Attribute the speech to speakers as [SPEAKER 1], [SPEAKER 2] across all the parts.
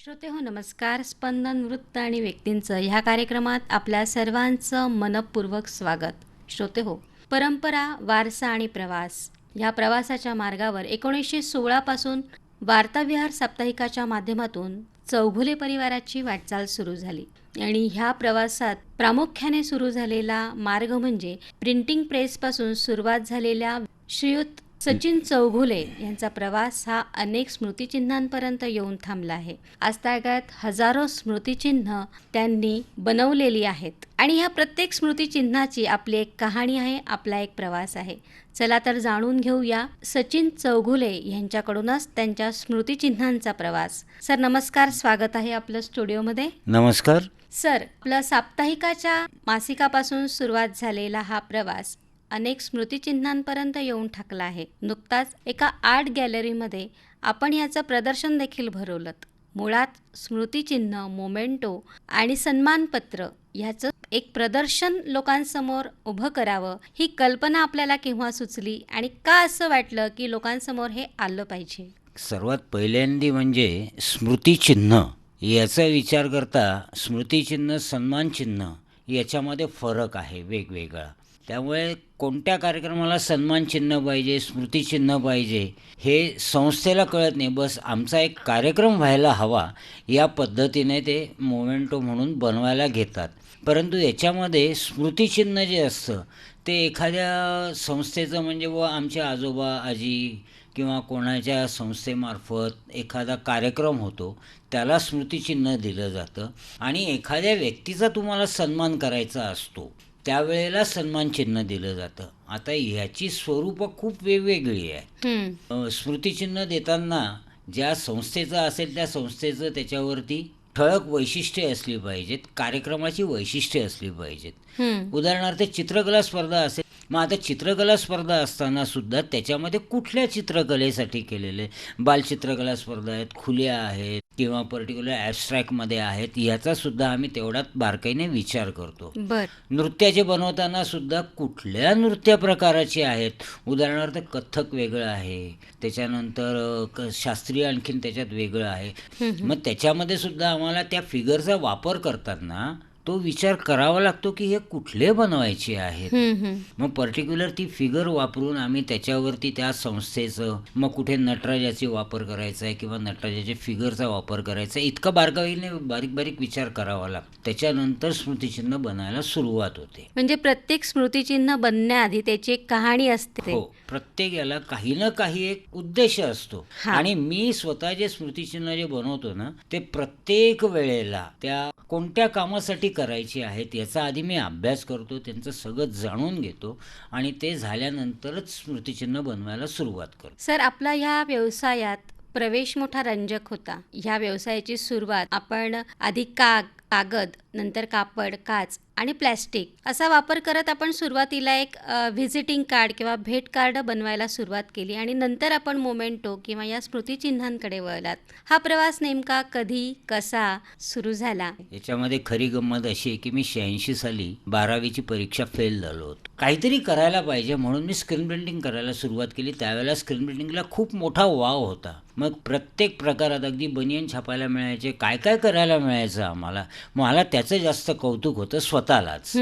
[SPEAKER 1] श्रोते हो नमस्कार. स्पंदन वृत्त आणि व्यक्तींचं ह्या कार्यक्रमात आपल्या सर्वांचं मनपूर्वक स्वागत. श्रोते हो परंपरा वारसा आणि प्रवास ह्या प्रवासाच्या मार्गावर एकोणीसशे सोळापासून वार्ताविहार साप्ताहिकाच्या माध्यमातून चौघुले परिवाराची वाटचाल सुरू झाली. आणि ह्या प्रवासात प्रामुख्याने सुरू झालेला मार्ग म्हणजे प्रिंटिंग प्रेसपासून सुरुवात झालेल्या श्रीयुत सचिन चौघुले यांचा प्रवास हा अनेक स्मृतिचिन्हांपर्यंत येऊन थांबला आहे. आजतागायत हजारो स्मृतिचिन्ह त्यांनी बनवलेली आहेत आणि ह्या प्रत्येक स्मृतिचिन्हाची आपली एक कहाणी आहे आपला एक प्रवास आहे. चला तर जाणून घेऊया सचिन चौघुले यांच्याकडूनच त्यांच्या स्मृतिचिन्हांचा प्रवास. सर नमस्कार स्वागत आहे आपलं स्टुडिओमध्ये.
[SPEAKER 2] नमस्कार.
[SPEAKER 1] सर आपलं साप्ताहिकाच्या मासिकापासून सुरुवात झालेला हा प्रवास अनेक स्मृतिचिन्हांपर्यंत येऊन ठाकला आहे. नुकताच एका आर्ट गॅलरीमध्ये आपण याचं प्रदर्शन देखील भरवलं मुळात स्मृतिचिन्ह मोमेंटो आणि सन्मानपत्र ह्याचं एक प्रदर्शन लोकांसमोर उभं करावं ही कल्पना आपल्याला केव्हा सुचली आणि का असं वाटलं की लोकांसमोर हे आलं पाहिजे?
[SPEAKER 2] सर्वात पहिल्यांदी म्हणजे स्मृतिचिन्ह. याचा विचार करता स्मृतिचिन्ह सन्मानचिन्ह याच्यामध्ये फरक आहे वेगवेगळा. त्यामुळे कोणत्या कार्यक्रमाला सन्मानचिन्ह पाहिजे स्मृतिचिन्ह पाहिजे हे संस्थेला कळत नाही. बस आमचा एक कार्यक्रम व्हायला हवा या पद्धतीने ते मोमेंटो म्हणून बनवायला घेतात. परंतु याच्यामध्ये स्मृतिचिन्ह जे असतं ते एखाद्या संस्थेचं म्हणजे व आमचे आजोबा आजी किंवा कोणाच्या संस्थेमार्फत एखादा कार्यक्रम होतो त्याला स्मृतिचिन्ह दिलं जातं. आणि एखाद्या व्यक्तीचा तुम्हाला सन्मान करायचा असतो. त्यावेळेला सन्मानचिन्ह दिलं जातं. आता ह्याची स्वरूपं खूप वेगवेगळी आहे. स्मृतिचिन्ह देताना ज्या संस्थेचं असेल त्या संस्थेचं त्याच्यावरती ठळक वैशिष्ट्ये असली पाहिजेत कार्यक्रमाची वैशिष्ट्ये असली पाहिजेत. उदाहरणार्थ चित्रकला स्पर्धा असेल मग आता चित्रकला स्पर्धा असताना सुद्धा त्याच्यामध्ये कुठल्या चित्रकलेसाठी केलेले? बालचित्रकला स्पर्धा आहेत खुल्या आहेत किंवा पर्टिक्युलर ॲबस्ट्रॅक्टमध्ये आहेत याचा सुद्धा आम्ही तेवढाच बारकाईने विचार करतो.
[SPEAKER 1] बर.
[SPEAKER 2] नृत्याचे बनवताना सुद्धा कुठल्या नृत्य प्रकाराचे आहेत? उदाहरणार्थ कथ्थक वेगळं आहे त्याच्यानंतर शास्त्रीय आणखीन त्याच्यात वेगळं आहे. मग त्याच्यामध्ये सुद्धा आम्हाला त्या फिगरचा वापर करताना तो विचार करावा लागतो की हे कुठले बनवायचे आहेत. मग पर्टिक्युलर ती फिगर वापरून आम्ही त्याच्यावरती त्या संस्थेचं मग कुठे नटराजाचे वापर करायचा आहे किंवा नटराजाच्या फिगरचा वापर करायचा इतका बारकाईने बारीक बारीक विचार करावा लागतो. त्याच्यानंतर स्मृतिचिन्ह बनायला सुरुवात होते.
[SPEAKER 1] म्हणजे प्रत्येक स्मृतिचिन्ह बनण्याआधी त्याची एक कहाणी असते.
[SPEAKER 2] हो प्रत्येक याला काही ना काही एक उद्देश असतो. आणि मी स्वतः जे स्मृतिचिन्ह जे बनवतो ना ते प्रत्येक वेळेला त्या कोणत्या कामासाठी करायची आहेत याचा आधी मी अभ्यास करतो त्यांचं सगळं जाणून घेतो आणि ते झाल्यानंतरच स्मृतिचिन्ह बनवायला सुरुवात करतो.
[SPEAKER 1] सर आपला ह्या व्यवसायात प्रवेश मोठा रंजक होता. ह्या व्यवसायाची सुरुवात आपण आधी काग कागद नंतर कापड काच आणि प्लॅस्टिक असा वापर करत आपण सुरुवातीला एक व्हिजिटिंग कार्ड किंवा भेट कार्ड बनवायला सुरुवात केली आणि नंतर आपण मोमेंटो किंवा या स्मृतिचिन्हांकडे वळलात. हा प्रवास नेमका कधी कसा सुरू झाला?
[SPEAKER 2] याच्यामध्ये खरी गंमत अशी आहे की मी शहाऐंशी साली बारावीची परीक्षा फेल झालो होतो. काहीतरी करायला पाहिजे म्हणून मी स्क्रीन प्रिंटिंग करायला सुरुवात केली. त्यावेळेला स्क्रीन प्रिंटिंगला खूप मोठा वाव होता. मग प्रत्येक प्रकारात अगदी बनियन छापायला मिळायचे काय काय करायला मिळायचं आम्हाला? मला त्याचं जास्त कौतुक होतं स्वतःलाच.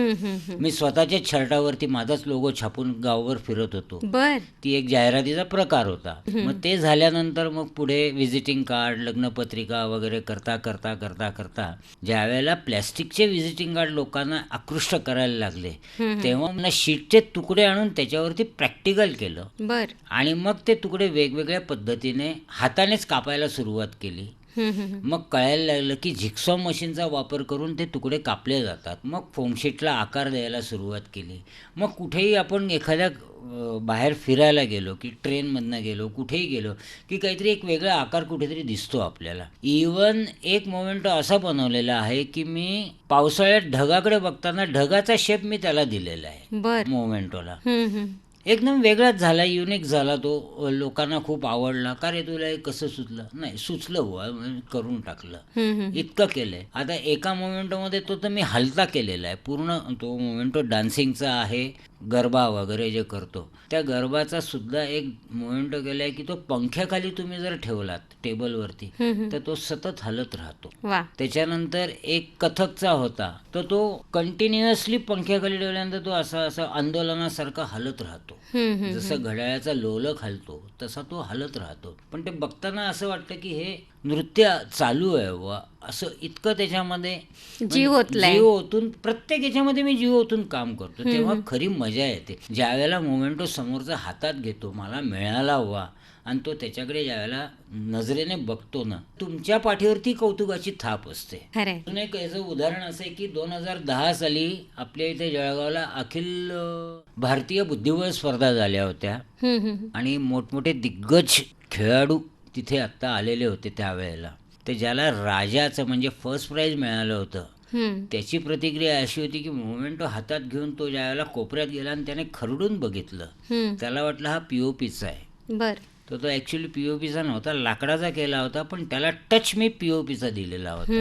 [SPEAKER 2] मी स्वतःच्या शर्टावरती माझाच लोगो छापून गावभर फिरत होतो.
[SPEAKER 1] बर.
[SPEAKER 2] ती एक जाहिरातीचा प्रकार होता. मग ते झाल्यानंतर मग पुढे व्हिजिटिंग कार्ड लग्नपत्रिका वगैरे करता करता करता करता ज्या वेळेला प्लॅस्टिकचे व्हिजिटिंग कार्ड लोकांना आकृष्ट करायला लागले तेव्हा मला शीटचे तुकडे आणून त्याच्यावरती प्रॅक्टिकल केलं.
[SPEAKER 1] बर.
[SPEAKER 2] आणि मग ते तुकडे वेगवेगळ्या पद्धतीने हातानेच कापायला सुरुवात केली. मग कळायला लागलं की झिक्सॉ मशीनचा वापर करून ते तुकडे कापले जातात. मग फोमशीटला आकार द्यायला सुरुवात केली. मग कुठेही आपण एखाद्या बाहेर फिरायला गेलो की ट्रेनमधनं गेलो कुठेही गेलो की काहीतरी एक वेगळा आकार कुठेतरी दिसतो आपल्याला. इवन एक मोमेंट असा बनवलेला आहे की मी पावसाळ्यात ढगाकडे बघताना ढगाचा शेप मी त्याला दिलेला आहे. मोमेंटोला. एकदम वेगळाच झाला युनिक झाला तो. लोकांना खूप आवडला. का रे तुला हे कसं सुचलं? नाही सुचलं बुवा म्हणून करून टाकलं. इतकं केलंय. आता एका मोमेंटोमध्ये तो तर मी हलता केलेला आहे. पूर्ण तो मोमेंटो डान्सिंगचा आहे गरबा वगैरे जे करतो. त्या गरबाचा सुद्धा एक मोमेंटो केला आहे की तो पंख्याखाली तुम्ही जर ठेवलात टेबलवरती. तर तो सतत हलत राहतो. त्याच्यानंतर एक कथकचा होता. तर तो कंटिन्युअसली पंख्याखाली ठेवल्यानंतर तो असा असा आंदोलनासारखा हलत राहतो.
[SPEAKER 1] हम्म.
[SPEAKER 2] जसं घड्याळाचा लोलक हलतो तसा तो हलत राहतो. पण ते बघताना असं वाटतं की हे नृत्य चालू आहे वा असं इतकं त्याच्यामध्ये
[SPEAKER 1] जीव ओतलाय.
[SPEAKER 2] जीव ओतून प्रत्येक याच्यामध्ये मी जीव ओतून काम करतो. तेव्हा खरी मजा येते. ज्यावेळेला मोमेंटो समोरचा हातात घेतो मला मिळाला हवा आणि तो त्याच्याकडे ज्यावेळेला नजरेने बघतो ना. तुमच्या पाठीवरती कौतुकाची थाप असते. अजून एक याचं उदाहरण असं आहे की दोन हजार दहा साली आपल्या इथे जळगावला अखिल भारतीय बुद्धिबळ स्पर्धा झाल्या होत्या. आणि मोठमोठे दिग्गज खेळाडू तिथे आत्ता आलेले होते त्यावेळेला. तर ज्याला राजाचं म्हणजे फर्स्ट प्राईज मिळालं होतं. त्याची प्रतिक्रिया अशी होती की मोमेंटो हातात घेऊन तो ज्यावेळेला कोपऱ्यात गेला आणि त्याने खरडून बघितलं. त्याला वाटलं हा पी ओ पीचा आहे.
[SPEAKER 1] बर.
[SPEAKER 2] तर तो ॲक्च्युली पी ओ पीचा नव्हता लाकडाचा केला होता पण त्याला टच मी पी ओ पीचा दिलेला होता.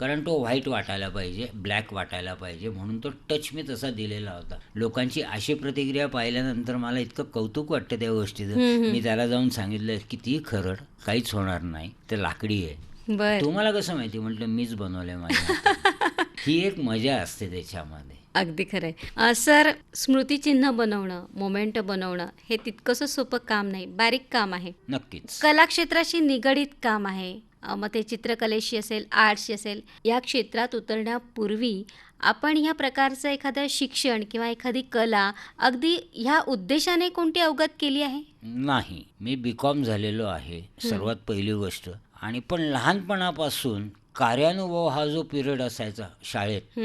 [SPEAKER 2] कारण तो व्हाईट वाटायला पाहिजे ब्लॅक वाटायला पाहिजे म्हणून तो टच मी तसा दिलेला होता. लोकांची अशी प्रतिक्रिया पाहिल्यानंतर मला इतकं कौतुक वाटतं त्या गोष्टीचं. मी त्याला जाऊन सांगितलं किती खरड काहीच होणार नाही. ते लाकडी आहे.
[SPEAKER 1] बर.
[SPEAKER 2] तुम्हाला कसं माहिती? म्हटलं मीच बनवलंय माझ्या. ही एक मजा असते त्याच्यामध्ये.
[SPEAKER 1] अगदी खरंय. सर स्मृतिचिन्ह बनवणं मोमेंट बनवणं हे तितकंसं सोपं काम नाही बारीक काम आहे.
[SPEAKER 2] नक्कीच.
[SPEAKER 1] कलाक्षेत्राशी निगडीत काम आहे. मग ते चित्रकलेशी असेल आर्ट्सशी असेल या क्षेत्रात उतरण्यापूर्वी आपण ह्या प्रकारचं एखादं शिक्षण किंवा एखादी कला अगदी ह्या उद्देशाने कोणती अवगत केली आहे?
[SPEAKER 2] नाही. मी बी कॉम झालेलो आहे. सर्वात पहिली गोष्ट. आणि पण लहानपणापासून कार्यानुभव हा जो पिरियड असायचा शाळेत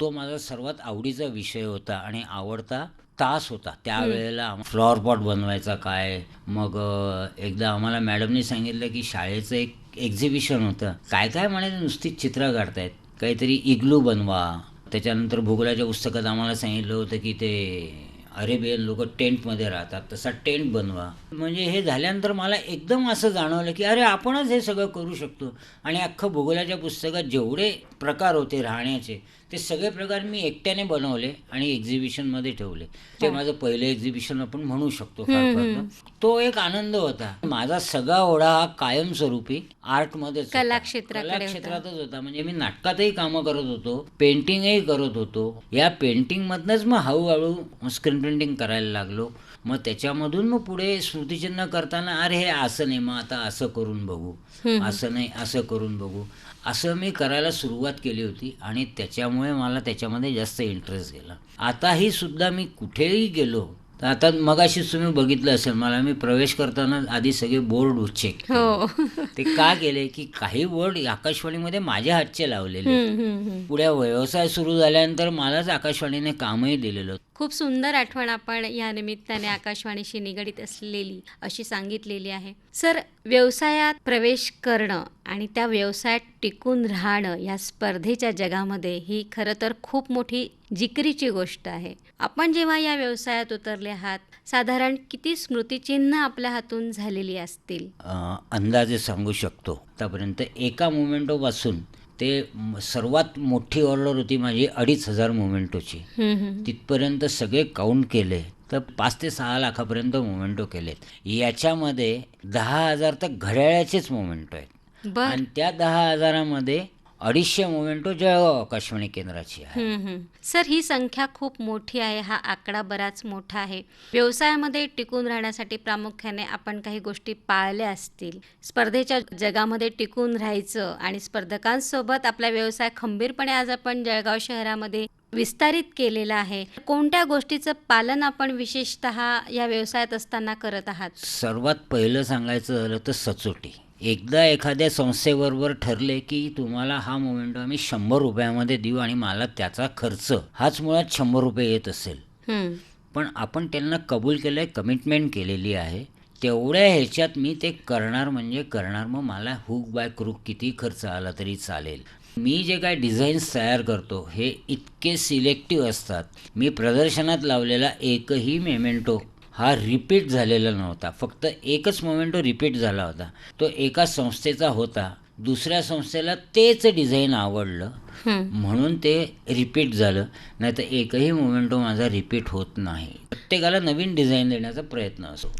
[SPEAKER 2] तो माझा सर्वात आवडीचा विषय होता आणि आवडता तास होता. त्यावेळेला फ्लॉवर पॉट बनवायचा काय? मग एकदा आम्हाला मॅडमनी सांगितलं की शाळेचं एक एक्झिबिशन होतं. काय काय म्हणायचं? नुसतीच चित्र काढतायत. काहीतरी इग्लू बनवा. त्याच्यानंतर भूगोलाच्या पुस्तकात आम्हाला सांगितलं होतं की ते अरेबियन लोक टेंटमध्ये राहतात तसा टेंट बनवा. म्हणजे हे झाल्यानंतर मला एकदम असं जाणवलं की अरे आपणच हे सगळं करू शकतो. आणि अख्खं भूगोलाच्या पुस्तकात जेवढे प्रकार होते राहण्याचे ते सगळे प्रकार मी एकट्याने बनवले आणि एक्झिबिशनमध्ये ठेवले. ते माझं पहिलं एक्झिबिशन आपण म्हणू शकतो. तो एक आनंद होता. माझा सगळा ओढा हा कायमस्वरूपी होता. कलाक्षेत्रातच होता. म्हणजे मी नाटकातही कामं करत होतो पेंटिंगही करत होतो. या पेंटिंगमधनंच मग हळूहळू स्क्रीन पेंटिंग करायला लागलो. मग त्याच्यामधून मग पुढे स्मृतिचिन्ह करताना अरे हे असं नाही मग आता असं करून बघू. असं नाही असं करून बघू. असं मी करायला सुरुवात केली होती आणि त्याच्यामुळे मला त्याच्यामध्ये जास्त इंटरेस्ट गेला. आताही सुद्धा मी कुठेही गेलो तर आता मगाशीच तुम्ही बघितलं असेल मला मी प्रवेश करताना आधी सगळे बोर्ड चेक
[SPEAKER 1] हो.
[SPEAKER 2] ते का केले की काही बोर्ड आकाशवाणीमध्ये माझ्या हातचे लावलेले. पुढे व्यवसाय सुरू झाल्यानंतर मलाच आकाशवाणीने कामही दिलेलं
[SPEAKER 1] खूप सुंदर आठवण आपण या निमित्ताने आकाशवाणीशी निगडीत असलेली अशी सांगितलेली आहे. सर व्यवसायात प्रवेश करणं आणि त्या व्यवसायात टिकून राहणं या स्पर्धेच्या जगामध्ये ही खरं तर खूप मोठी जिकरीची गोष्ट आहे. आपण जेव्हा या व्यवसायात उतरले आहात साधारण किती स्मृतिचिन्ह आपल्या हातून झालेली असतील?
[SPEAKER 2] अंदाजे सांगू शकतो. आतापर्यंत एका मोमेंटोपासून ते सर्वात मोठी ऑर्डर होती माझी अडीच हजार मोमेंटोची. तिथपर्यंत सगळे काउंट केले तर पाच ते सहा लाखापर्यंत मोमेंटो केलेत. याच्यामध्ये दहा हजार तर घड्याळ्याचेच मोमेंटो आहेत. आणि त्या दहा हजारामध्ये अडीचशे मोमेंटो जळगाव आकाशवाणी केंद्राची आहे.
[SPEAKER 1] सर ही संख्या खूप मोठी आहे. हा आकडा बराच मोठा आहे. व्यवसायामध्ये टिकून राहण्यासाठी प्रामुख्याने आपण काही गोष्टी पाळल्या असतील. स्पर्धेच्या जगामध्ये टिकून राहायचं आणि स्पर्धकांसोबत आपला व्यवसाय खंबीरपणे आज आपण जळगाव शहरामध्ये विस्तारित केलेला आहे. कोणत्या गोष्टीचं पालन आपण विशेषतः या व्यवसायात असताना करत आहात?
[SPEAKER 2] सर्वात पहिलं सांगायचं झालं तर सचोटी. एकदा एखाद्या संस्थेबरोबर ठरले की तुम्हाला हा मोमेंटो आम्ही शंभर रुपयामध्ये देऊ आणि मला त्याचा खर्च हाच मुळात शंभर रुपये येत असेल. पण आपण त्यांना कबूल केलं आहे कमिटमेंट केलेली आहे. तेवढ्या ह्याच्यात मी ते करणार म्हणजे करणार. मग मला हुक बाय क्रूक किती खर्च आला तरी चालेल. मी जे काय डिझाईन्स तयार करतो हे इतके सिलेक्टिव्ह असतात. मी प्रदर्शनात लावलेला एकही मेमेंटो हा रिपीट झालेला नव्हता. फक्त एकच मोमेंटो रिपीट झाला होता. तो एका संस्थेचा होता. दुसऱ्या संस्थेला तेच डिझाईन आवडलं. म्हणून ते रिपीट झालं. नाही तर एकही मोमेंटो माझा रिपीट होत नाही. प्रत्येकाला नवीन डिझाईन देण्याचा प्रयत्न असतो.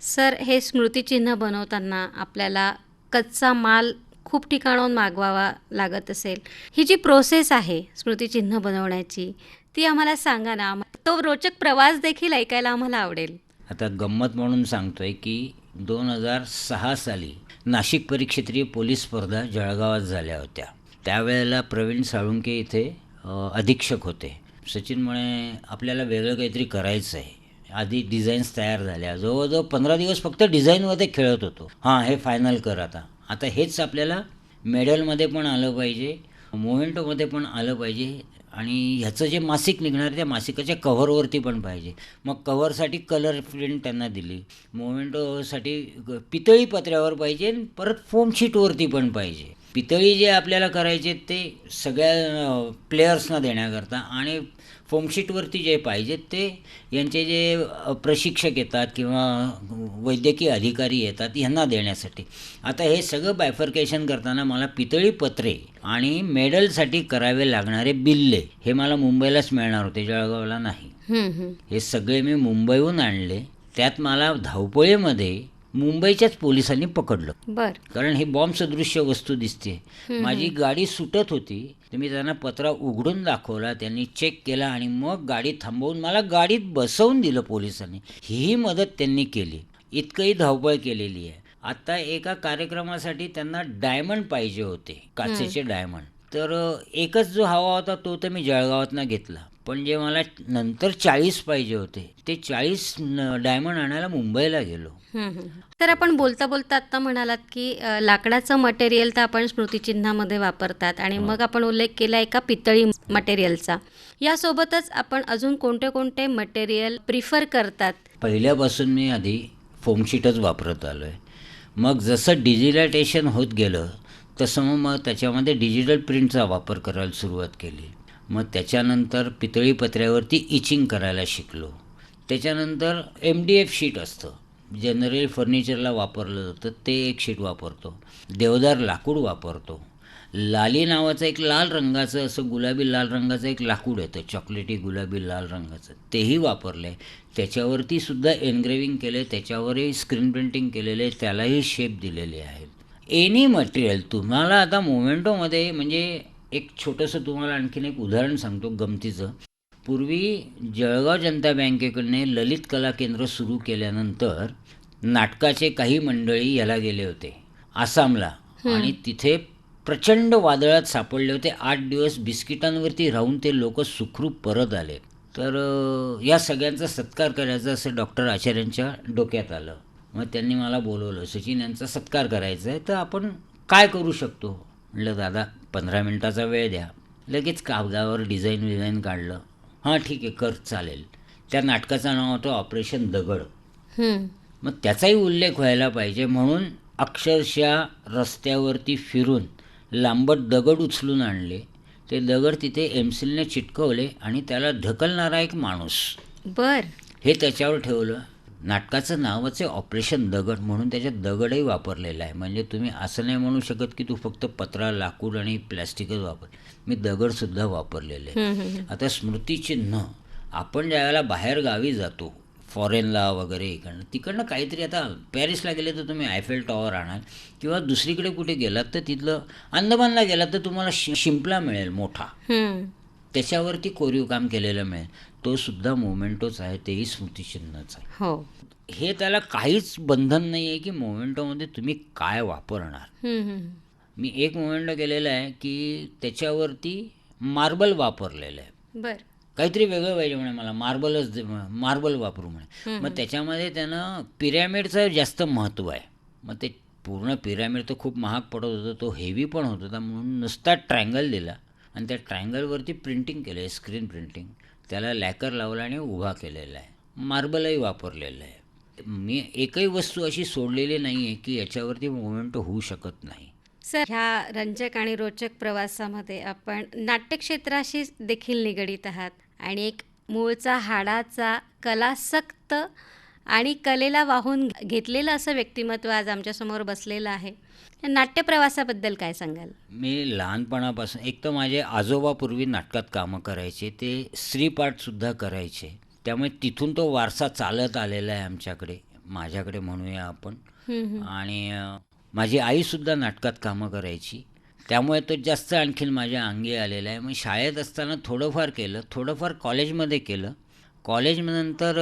[SPEAKER 1] सर हे स्मृतिचिन्ह बनवताना आपल्याला कच्चा माल खूप ठिकाणाहून मागवावा लागत असेल. ही जी प्रोसेस आहे स्मृतिचिन्ह बनवण्याची ती आम्हाला सांगा ना. तो रोचक प्रवास देखील ऐकायला आम्हाला आवडेल.
[SPEAKER 2] आता गंमत म्हणून सांगतोय की दोन हजार सहा साली नाशिक परिक्षेत्रीय पोलीस स्पर्धा जळगावात झाल्या होत्या. त्यावेळेला प्रवीण साळुंके इथे अधीक्षक होते. सचिन म्हणे आपल्याला वेगळं काहीतरी करायचं आहे आधी डिझाईन्स तयार झाल्या. जवळजवळ पंधरा दिवस फक्त डिझाईनमध्ये खेळत होतो. हां हे फायनल कर आता. आता हेच आपल्याला मेडलमध्ये पण आलं पाहिजे. मोमेंटोमध्ये पण आलं पाहिजे. आणि ह्याचं जे मासिक निघणार आहे त्या मासिकाच्या कव्हरवरती पण पाहिजे. मग कव्हरसाठी कलर प्रिंट त्यांना दिली. मोमेंटोसाठी पितळी पत्र्यावर पाहिजे आणि परत फोम शीटवरती पण पाहिजे. पितळी जे आपल्याला करायचे ते सगळ्या प्लेयर्सना देण्याकरता आणि फोमशीटवरती जे पाहिजेत ते यांचे जे प्रशिक्षक येतात किंवा वैद्यकीय अधिकारी येतात यांना देण्यासाठी. आता हे सगळं बायफर्केशन करताना मला पितळी पत्रे आणि मेडलसाठी करावे लागणारे बिल्ले हे मला मुंबईलाच मिळणार होते जळगावला नाही. हे सगळे मी मुंबईहून आणले. त्यात मला धावपळीमध्ये मुंबईच्याच पोलिसांनी पकडलं.
[SPEAKER 1] बर.
[SPEAKER 2] कारण ही बॉम्ब सदृश्य वस्तू दिसते. माझी गाडी सुटत होती तर मी त्यांना पत्रा उघडून दाखवला त्यांनी चेक केला आणि मग गाडी थांबवून मला गाडीत बसवून दिलं पोलिसांनी. ही मदत त्यांनी केली. इतकंही धावपळ केलेली आहे. आता एका कार्यक्रमासाठी त्यांना डायमंड पाहिजे होते काचेचे डायमंड. तर एकच जो हवा होता तो तर मी जळगावातनं घेतला. पण जे मला नंतर चाळीस पाहिजे होते ते चाळीस डायमंड आणायला मुंबईला गेलो.
[SPEAKER 1] तर आपण बोलता बोलता आता म्हणालात की लाकडाचं मटेरियल तर आपण स्मृतिचिन्हामध्ये वापरतात आणि मग आपण उल्लेख केला एका पितळी मटेरियलचा यासोबतच आपण अजून कोणते कोणते मटेरियल प्रिफर करतात?
[SPEAKER 2] पहिल्यापासून मी आधी फोमशीटच वापरत आलो आहे मग जसं डिजिटलायटेशन होत गेलं तसं मग मग त्याच्यामध्ये डिजिटल प्रिंटचा वापर करायला सुरुवात केली. मग त्याच्यानंतर पितळी पत्र्यावरती इचिंग करायला शिकलो. त्याच्यानंतर एम डी एफ शीट असतं. जनरल फर्निचरला वापरलं जातं. ते एक शीट वापरतो. देवदार लाकूड वापरतो. लाली नावाचं एक लाल रंगाचं असं गुलाबी लाल रंगाचं एक लाकूड येतं. चॉकलेटी गुलाबी लाल रंगाचं. तेही वापरलं आहे त्याच्यावरती सुद्धा एनग्रेविंग केलं आहे त्याच्यावरही स्क्रीन प्रिंटिंग केलेलं आहे. त्यालाही शेप दिलेले आहेत एनी मटेरियल तुम्हाला आता मोमेंटोमध्ये म्हणजे एक छोटंसं तुम्हाला आणखीन एक उदाहरण सांगतो गमतीचं. पूर्वी जळगाव जनता बँकेकडने ललित कला केंद्र सुरू केल्यानंतर नाटकाचे काही मंडळी याला गेले होते आसामला. आणि तिथे प्रचंड वादळात सापडले होते. आठ दिवस बिस्किटांवरती राहून ते लोक सुखरूप परत आले. तर या सगळ्यांचा सत्कार करायचा असं डॉक्टर आचार्यांच्या डोक्यात आलं. मग त्यांनी मला बोलवलं सचिन यांचा सत्कार करायचा आहे तर आपण काय करू शकतो? म्हटलं दादा पंधरा मिनटाचा वेळ द्या. लगेच कागदावर डिझाईन विझाईन काढलं. हां ठीक आहे कर चालेल. त्या नाटकाचं नाव होतं ऑपरेशन दगड. मग त्याचाही उल्लेख व्हायला पाहिजे म्हणून अक्षरशः रस्त्यावरती फिरून लांबट दगड उचलून आणले. ते दगड तिथे एमसिलने चिटकवले आणि त्याला ढकलणारा एक माणूस.
[SPEAKER 1] बर.
[SPEAKER 2] हे त्याच्यावर ठेवलं. नाटकाचं नावच आहे ऑपरेशन दगड म्हणून त्याच्यात दगडही वापरलेला आहे. म्हणजे तुम्ही असं नाही म्हणू शकत की तू फक्त पत्रा लाकूड आणि प्लॅस्टिकच वापर. मी दगडसुद्धा वापरलेले आहे. आता स्मृतिचिन्ह आपण ज्यावेळेला बाहेर गावी जातो फॉरेनला वगैरे इकडनं तिकडनं काहीतरी आता पॅरिसला गेले तर तुम्ही आयफेल टॉवर आणाल किंवा दुसरीकडे कुठे गेलात तर तिथलं अंदमानला गेलात तर तुम्हाला शिंपला मिळेल मोठा. त्याच्यावरती कोरीव काम केलेलं मिळेल. तो सुद्धा मोमेंटोच आहे तेही स्मृतिचिन्हच आहे.
[SPEAKER 1] हो.
[SPEAKER 2] हे त्याला काहीच बंधन नाही आहे की मोमेंटोमध्ये तुम्ही काय वापरणार. मी एक मोमेंटो केलेला आहे की त्याच्यावरती मार्बल वापरलेलं आहे.
[SPEAKER 1] बर.
[SPEAKER 2] काहीतरी वेगळं पाहिजे म्हणे मला मार्बलच मार्बल वापरू म्हणे. मग त्याच्यामध्ये त्यानं पिरॅमिडचं जास्त महत्त्व आहे. मग ते पूर्ण पिरॅमिड तर खूप महाग पडत होतं तो हेवी पण होत होता म्हणून नुसता ट्रायंगल दिला. आणि त्या ट्रायंगलवरती प्रिंटिंग केलं आहे स्क्रीन प्रिंटिंग त्याला लॅकर लावला आणि उभा केलेला आहे. मार्बलही वापरलेलं आहे. मी एकही वस्तू अशी सोडलेली नाही आहे की याच्यावरती मुवमेंट होऊ शकत नाही.
[SPEAKER 1] सर ह्या रंजक आणि रोचक प्रवासामध्ये आपण नाट्यक्षेत्राशी देखील निगडीत आहात. आणि एक मूळचा हाडाचा कलासक्त आणि कलेला वाहून घेतलेलं असं व्यक्तिमत्व आज आमच्यासमोर बसलेलं आहे. या नाट्य प्रवासाबद्दल काय सांगाल?
[SPEAKER 2] मी लहानपणापासून एक तर माझे आजोबा पूर्वी नाटकात कामं करायचे ते स्त्रीपाठसुद्धा करायचे. त्यामुळे तिथून तो वारसा चालत आलेला आहे आमच्याकडे माझ्याकडे म्हणूया आपण. आणि माझी आईसुद्धा नाटकात कामं करायची. त्यामुळे तो जास्त आणखीन माझ्या अंगी आलेला आहे. मग शाळेत असताना थोडंफार केलं थोडंफार कॉलेजमध्ये केलं. कॉलेजनंतर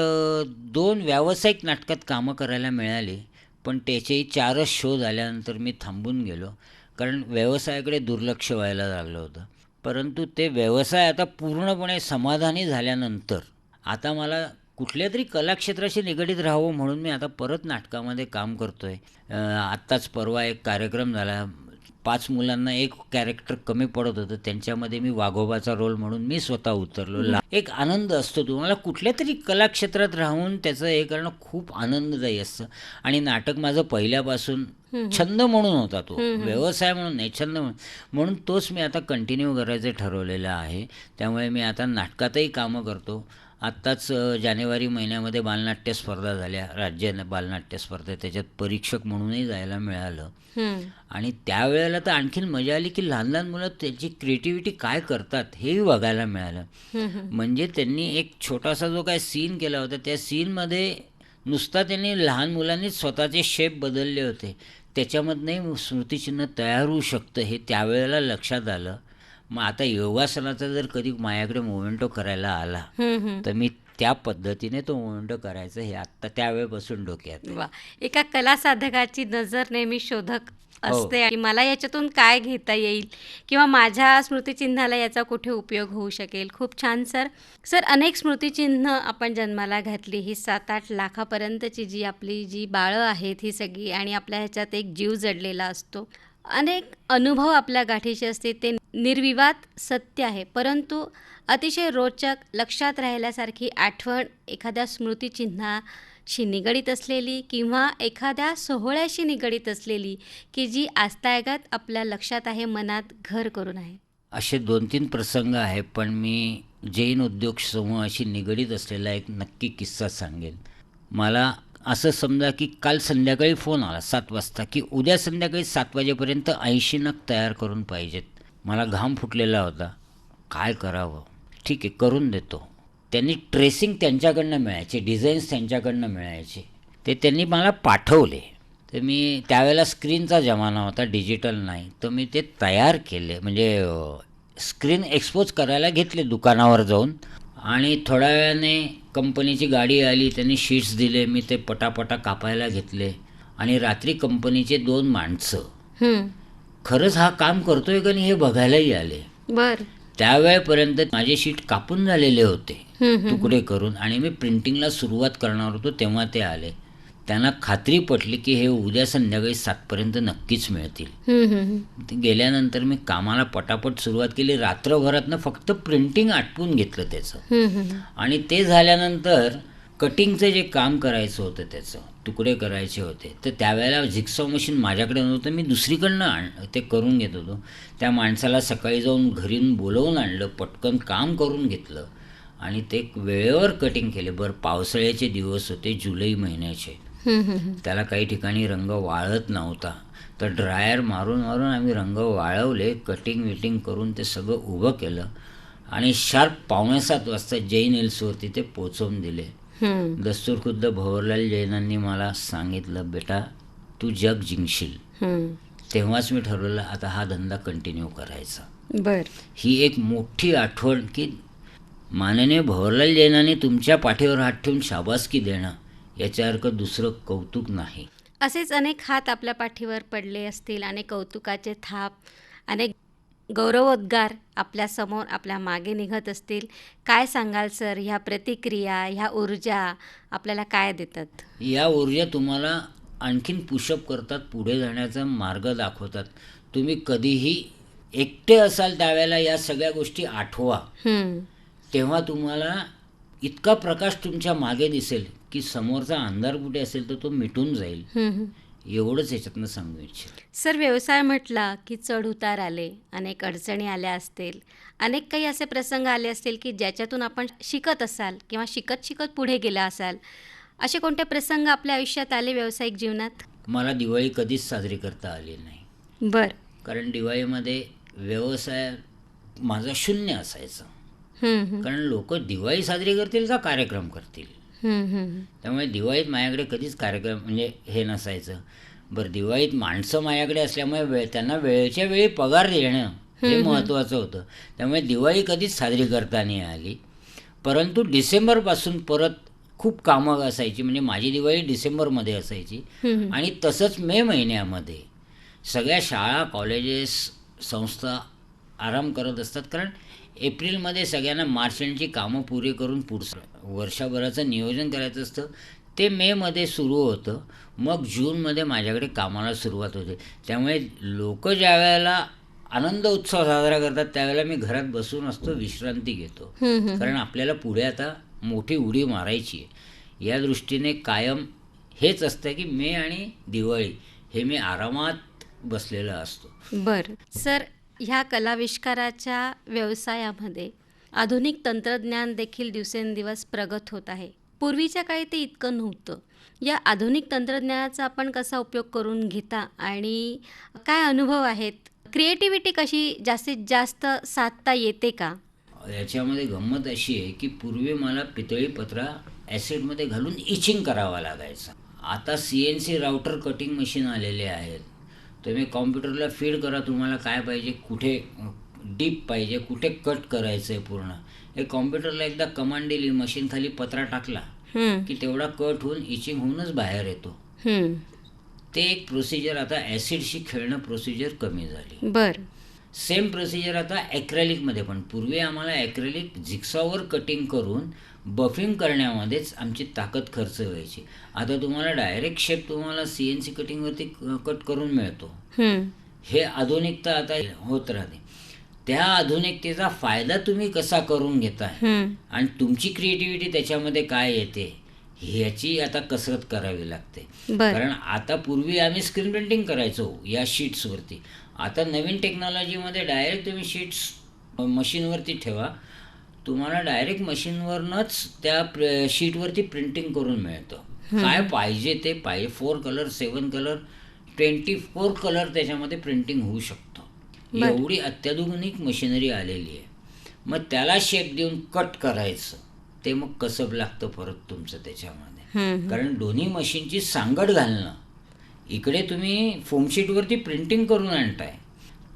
[SPEAKER 2] दोन व्यावसायिक नाटकात कामं करायला मिळाली पण त्याचेही चारच शो झाल्यानंतर मी थांबून गेलो कारण व्यवसायाकडे दुर्लक्ष व्हायला लागलं होतं. परंतु ते व्यवसाय आता पूर्णपणे समाधानी झाल्यानंतर आता मला कुठल्या तरी कलाक्षेत्राशी निगडीत राहावं म्हणून मी आता परत नाटकामध्ये काम करतो आहे आत्ताच परवा एक कार्यक्रम झाला पाच मुलांना एक कॅरेक्टर कमी पडत होतं. त्यांच्यामध्ये मी वाघोबाचा रोल म्हणून मी स्वतः उतरलो. एक आनंद असतो तुम्हाला कुठल्या तरी कलाक्षेत्रात राहून त्याचं हे करणं खूप आनंददायी असतं. आणि नाटक माझं पहिल्यापासून छंद म्हणून होता तो. व्यवसाय म्हणून नाही छंद म्हणून. म्हणून तोच मी आता कंटिन्यू करायचं ठरवलेलं आहे. त्यामुळे मी आता नाटकातही कामं करतो. आत्ताच जानेवारी महिन्यामध्ये बालनाट्य स्पर्धा झाल्या. राज्य बालनाट्य स्पर्धा त्याच्यात परीक्षक म्हणूनही जायला मिळालं. आणि त्यावेळेला तर आणखीन मजा आली की लहान लहान मुलं त्याची क्रिएटिव्हिटी काय करतात हेही बघायला मिळालं. म्हणजे त्यांनी एक छोटासा जो काय सीन केला होता त्या सीनमध्ये नुसता त्यांनी लहान मुलांनीच स्वतःचे शेप बदलले होते. त्याच्यामधनंही स्मृतिचिन्ह तयार होऊ शकतं हे त्यावेळेला लक्षात आलं. मग आता योगासनाचा जर कधी माझ्याकडे मोमेंटो करायला आला. तर मी त्या पद्धतीने तो मोमेंटो करायचं हे आत्ता त्यावेळेपासून डोक्यात.
[SPEAKER 1] वा एका कला साधकाची नजर नेहमी शोधक
[SPEAKER 2] हो.
[SPEAKER 1] असते आणि मला याच्यातून काय घेता येईल किंवा माझ्या स्मृतिचिन्हाला याचा कुठे उपयोग होऊ शकेल खूप छान सर सर अनेक स्मृतिचिन्ह आपण जन्माला घातली ही सात आठ लाखापर्यंतची जी आपली जी बाळं आहेत ही सगळी आणि आपल्या ह्याच्यात एक जीव जडलेला असतो अनेक अनुभव आपल्या गाठीचे असते ते निर्विवाद सत्य आहे. परंतु अतिशय रोचक लक्षात राहिल्यासारखी आठवण एखाद्या स्मृतिचिन्हाशी निगडीत असलेली किंवा एखाद्या सोहळ्याशी निगडीत असलेली की जी आजतायगत आपल्या लक्षात आहे मनात घर करून आहे.
[SPEAKER 2] असे दोन तीन प्रसंग आहे पण मी जैन उद्योग समूहाशी निगडीत असलेला एक नक्की किस्सा सांगेन. मला असं समजा की काल संध्याकाळी फोन आला सात वाजता की उद्या संध्याकाळी सात वाजेपर्यंत ऐंशी नग तयार करून पाहिजेत. मला घाम फुटलेला होता. काय करावं? ठीक आहे करून देतो. त्यांनी ट्रेसिंग त्यांच्याकडनं मिळायचे डिझाईन्स त्यांच्याकडनं मिळायचे. ते त्यांनी मला पाठवले. तर मी त्यावेळेला स्क्रीनचा जमाना होता डिजिटल नाही. तर मी ते तयार केले. म्हणजे स्क्रीन एक्सपोज करायला घेतले दुकानावर जाऊन. आणि थोड्या वेळाने कंपनीची गाडी आली त्यांनी शीट्स दिले मी ते पटापटा कापायला घेतले. आणि रात्री कंपनीचे दोन माणसं. खरंच हा काम करतोय का नाही हे बघायलाही आले.
[SPEAKER 1] बर.
[SPEAKER 2] त्यावेळेपर्यंत माझे शीट कापून झालेले होते. तुकडे करून आणि मी प्रिंटिंगला सुरुवात करणार होतो तेव्हा ते आले. त्यांना खात्री पटली की हे उद्या संध्याकाळी सातपर्यंत नक्कीच मिळतील. गेल्यानंतर मी कामाला पटापट सुरुवात केली. रात्रभरातनं फक्त प्रिंटिंग आटपून घेतलं त्याचं. आणि ते झाल्यानंतर कटिंगचं जे काम करायचं होतं त्याचं तुकडे करायचे होते. तर त्यावेळेला झिक्सॉ मशीन माझ्याकडे नव्हतं. मी दुसरीकडनं आण ते करून घेत होतो. त्या माणसाला सकाळी जाऊन घरी बोलवून आणलं पटकन काम करून घेतलं आणि ते वेळेवर कटिंग केले. बरं पावसाळ्याचे दिवस होते जुलै महिन्याचे. त्याला काही ठिकाणी रंग वाळत नव्हता. तर ड्रायर मारून मारून आम्ही रंग वाळवले कटिंग विटिंग करून ते सगळं उभं केलं आणि शार्प पावणेसात वाजता जैन हिल्सवरती ते पोचवून दिले.
[SPEAKER 1] हम्म,
[SPEAKER 2] दस्तूर खुद्द भवरलाल जैनांनी मला सांगितलं बेटा तू जग जिंकशील.
[SPEAKER 1] हम्म.
[SPEAKER 2] तेव्हाच मी ठरवलं आता हा धंदा कंटिन्यू करायचा.
[SPEAKER 1] बर.
[SPEAKER 2] ही एक मोठी आठवण की माननीय भवरलाल जैनाने तुमच्या पाठीवर हात ठेवून शाबासकी देणं याच्यासारखं दुसरं कौतुक नाही.
[SPEAKER 1] असेच अनेक हात आपल्या पाठीवर पडले असतील अनेक कौतुकाचे थाप अनेक गौरवोद्गार आपल्यासमोर आपल्या मागे निघत असतील. काय सांगाल सर? ह्या प्रतिक्रिया ह्या ऊर्जा आपल्याला काय देतात?
[SPEAKER 2] या ऊर्जा तुम्हाला आणखीन पुशअप करतात पुढे जाण्याचा मार्ग दाखवतात. तुम्ही कधीही एकटे असाल त्यावेळेला या सगळ्या गोष्टी आठवा. तेव्हा तुम्हाला इतका प्रकाश तुमच्या मागे दिसेल की समोरचा अंधार कुठे असेल तर तो मिटून जाईल. एवढंच याच्यातनं सांगू इच्छितो.
[SPEAKER 1] सर व्यवसाय म्हटला की चढ उतार आले अनेक अडचणी आल्या असतील अनेक काही असे प्रसंग आले असतील की ज्याच्यातून आपण शिकत असाल किंवा शिकत शिकत पुढे गेला असाल असे कोणते प्रसंग आपल्या आयुष्यात आले व्यावसायिक जीवनात?
[SPEAKER 2] मला दिवाळी कधीच साजरी करता आली नाही.
[SPEAKER 1] बर.
[SPEAKER 2] कारण दिवाळीमध्ये व्यवसाय माझा शून्य असायचा. कारण लोक दिवाळी साजरी करतील का कार्यक्रम करतील. त्यामुळे दिवाळीत माझ्याकडे कधीच कार्यक्रम म्हणजे हे नसायचं. बरं दिवाळीत माणसं माझ्याकडे असल्यामुळे वेळ त्यांना वेळेच्या वेळी पगार देणं हे महत्त्वाचं होतं. त्यामुळे दिवाळी कधीच साजरी करता नाही आली. परंतु डिसेंबरपासून परत खूप कामं असायची म्हणजे माझी दिवाळी डिसेंबरमध्ये असायची. आणि तसंच मे महिन्यामध्ये. सगळ्या शाळा कॉलेजेस संस्था आराम करत असतात. कारण एप्रिलमध्ये सगळ्यांना मार्च एंडची कामं पुरी करून पुढचं वर्षभराचं नियोजन करायचं असतं. ते मेमध्ये सुरू होतं. मग जूनमध्ये माझ्याकडे कामाला सुरुवात होते. त्यामुळे लोक ज्या वेळेला आनंद उत्सव साजरा करतात त्यावेळेला मी घरात बसून असतो विश्रांती घेतो. कारण आपल्याला पुढे आता मोठी उडी मारायची आहे. या दृष्टीने कायम हेच असतं की मे आणि दिवाळी हे मी आरामात बसलेला असतो.
[SPEAKER 1] बर. सर ह्या कलाविष्काराच्या व्यवसायामध्ये आधुनिक तंत्रज्ञान देखील दिवसेंदिवस प्रगत होत आहे. पूर्वीच्या काळी ते इतकं नव्हतं. या आधुनिक तंत्रज्ञानाचा आपण कसा उपयोग करून घेता आणि काय अनुभव आहेत? क्रिएटिव्हिटी कशी जास्तीत जास्त साधता येते का?
[SPEAKER 2] याच्यामध्ये गंमत अशी आहे की पूर्वी मला पितळी पत्रा ॲसिडमध्ये घालून इचिंग करावा लागायचा. आता C N C router cutting machine आलेले आहेत. तुम्ही कॉम्प्युटरला फीड करा तुम्हाला काय पाहिजे कुठे डीप पाहिजे कुठे कट करायचं आहे पूर्ण. हे कॉम्प्युटरला एकदा कमांड दिली मशीन खाली पत्रा टाकला की तेवढा कट होऊन इचिंग होऊनच बाहेर येतो. ते एक प्रोसिजर आता ॲसिडशी खेळणं प्रोसिजर कमी झाली.
[SPEAKER 1] बर.
[SPEAKER 2] सेम प्रोसिजर आता ॲक्रेलिकमध्ये पण. पूर्वी आम्हाला ॲक्रेलिक झिक्सॉवर कटिंग करून बफिंग करण्यामध्येच आमची ताकद खर्च व्हायची. आता तुम्हाला डायरेक्ट शेप तुम्हाला सी एन सी कटिंगवरती कट करून मिळतो. हे आधुनिकता आता होत राहते. त्या आधुनिकतेचा फायदा तुम्ही कसा करून घेताय?
[SPEAKER 1] हम्म.
[SPEAKER 2] आणि तुमची क्रिएटिव्हिटी त्याच्यामध्ये काय येते? ह्याची आता कसरत करावी लागते. कारण आता पूर्वी आम्ही स्क्रीन प्रिंटिंग करायचो या शीट्सवरती आता नवीन टेक्नॉलॉजीमध्ये डायरेक्ट तुम्ही शीट्स मशीनवरती ठेवा. तुम्हाला डायरेक्ट मशीनवरनंच त्या शीटवरती प्रिंटिंग करून मिळतं. काय पाहिजे ते पाहिजे. Four colour seven colour twenty four colour त्याच्यामध्ये प्रिंटिंग होऊ शकतं. एवढी अत्याधुनिक मशिनरी आलेली आहे. मग त्याला शेप देऊन कट करायचं. ते मग कसं लागतं परत तुमचं त्याच्यामध्ये. कारण दोन्ही मशीनची सांगड घालणं. इकडे तुम्ही फोमशीटवरती प्रिंटिंग करून आणताय.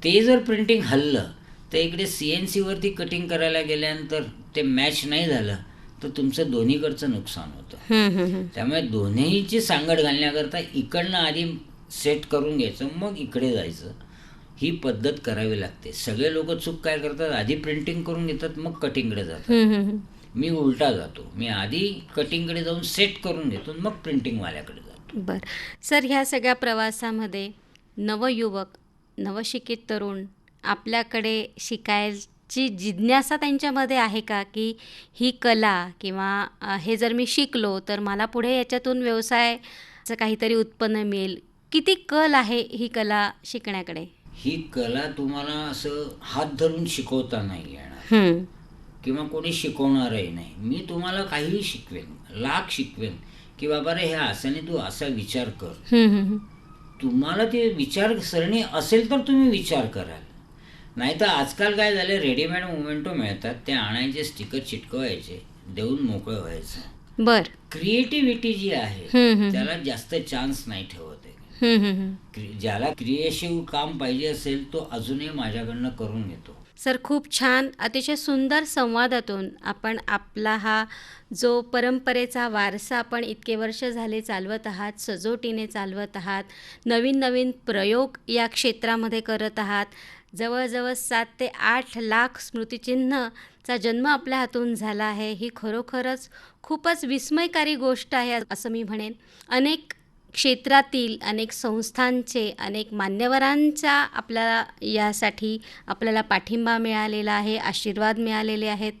[SPEAKER 2] ते जर प्रिंटिंग हल्लं तर इकडे सी एन सीवरती कटिंग करायला गेल्यानंतर ते मॅच नाही झालं तर तुमचं दोन्हीकडचं नुकसान होतं. त्यामुळे दोन्हीची सांगड घालण्याकरता इकडनं आधी सेट करून घ्यायचं मग इकडे जायचं. ही पद्धत करावी लागते. सगळे लोक चूक काय करतात? आधी प्रिंटिंग करून घेतात मग कटिंगकडे जातात. मी उलटा जातो. मी आधी कटिंगकडे जाऊन सेट करून घेतो मग प्रिंटिंगवाल्याकडे जातो.
[SPEAKER 1] बर. सर ह्या सगळ्या प्रवासामध्ये नवयुवक नवशिकित तरुण आपल्याकडे शिकायची जिज्ञासा त्यांच्यामध्ये आहे का? की ही कला किंवा हे जर मी शिकलो तर मला पुढे याच्यातून व्यवसायाचं काहीतरी उत्पन्न मिळेल. किती कल आहे ही कला शिकण्याकडे?
[SPEAKER 2] ही कला तुम्हाला असं हात धरून शिकवता नाही येणार. किंवा कोणी शिकवणारही नाही. मी तुम्हाला काहीही शिकवेन लाख शिकवेन की बाबा रे ह्या असाने तू असा विचार कर. तुम्हाला ते विचारसरणी असेल तर तुम्ही विचार कराल. नाही तर आजकाल काय झालं रेडीमेड मुवमेंटो मिळतात. ते आणायचे स्टिकर चिटकवायचे देऊन मोकळं व्हायचं.
[SPEAKER 1] बर.
[SPEAKER 2] क्रिएटिव्हिटी जी आहे त्याला जास्त चान्स नाही ठेवत आहे. ज्याला क्रिएटिव्ह काम पाहिजे असेल तो अजूनही माझ्याकडनं करून घेतो.
[SPEAKER 1] सर खूप छान. अतिशय सुंदर संवादातून आपण आपला हा जो परंपरेचा वारसा आपण इतके वर्ष झाले चालवत आहात सजोटीने चालवत आहात नवीन नवीन प्रयोग या क्षेत्रामध्ये करत आहात जवळजवळ सात ते आठ लाख स्मृतिचिन्हचा जन्म आपल्या हातून झाला आहे. ही खरोखरच खूपच विस्मयकारी गोष्ट आहे असं मी म्हणेन. अनेक क्षेत्रातील अनेक संस्थांचे अनेक मान्यवरांचा आपल्याला यासाठी आपल्याला पाठिंबा मिळालेला आहे आशीर्वाद मिळालेले आहेत.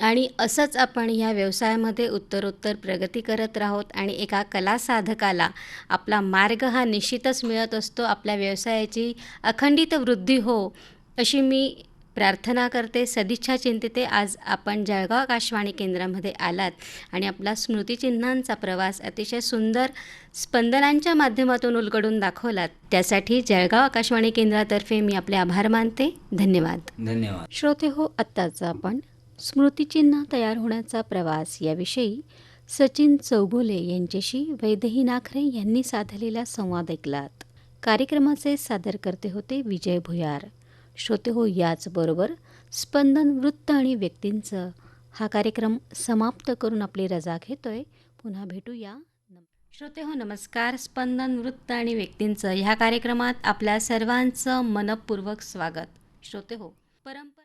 [SPEAKER 1] आणि असंच आपण ह्या व्यवसायामध्ये उत्तरोत्तर प्रगती करत राहोत आणि एका कला साधकाला आपला मार्ग हा निश्चितच मिळत असतो आपल्या व्यवसायाची अखंडित वृद्धी हो अशी मी प्रार्थना करते सदिच्छा चिंतिते. आज आपण जळगाव आकाशवाणी केंद्रामध्ये आलात आणि आपला स्मृतिचिन्हांचा प्रवास अतिशय सुंदर स्पंदनांच्या माध्यमातून उलगडून दाखवलात. त्यासाठी जळगाव आकाशवाणी केंद्रातर्फे मी आपले आभार मानते. धन्यवाद.
[SPEAKER 2] धन्यवाद.
[SPEAKER 1] श्रोते हो आत्ताच आपण स्मृतिचिन्ह तयार होण्याचा प्रवास याविषयी सचिन चौगुले यांच्याशी वैदेही नाखरे यांनी साधलेला संवाद ऐकलात. कार्यक्रमाचे सादरकर्ते होते विजय भुयार. श्रोते हो याचबरोबर स्पंदन वृत्त आणि व्यक्तींचं. हा कार्यक्रम समाप्त करून आपली रजा घेतोय. पुन्हा भेटूया. श्रोते हो नमस्कार. स्पंदन वृत्त आणि व्यक्तींचं. ह्या कार्यक्रमात आपल्या सर्वांचं मनपूर्वक स्वागत. श्रोते हो परंपरा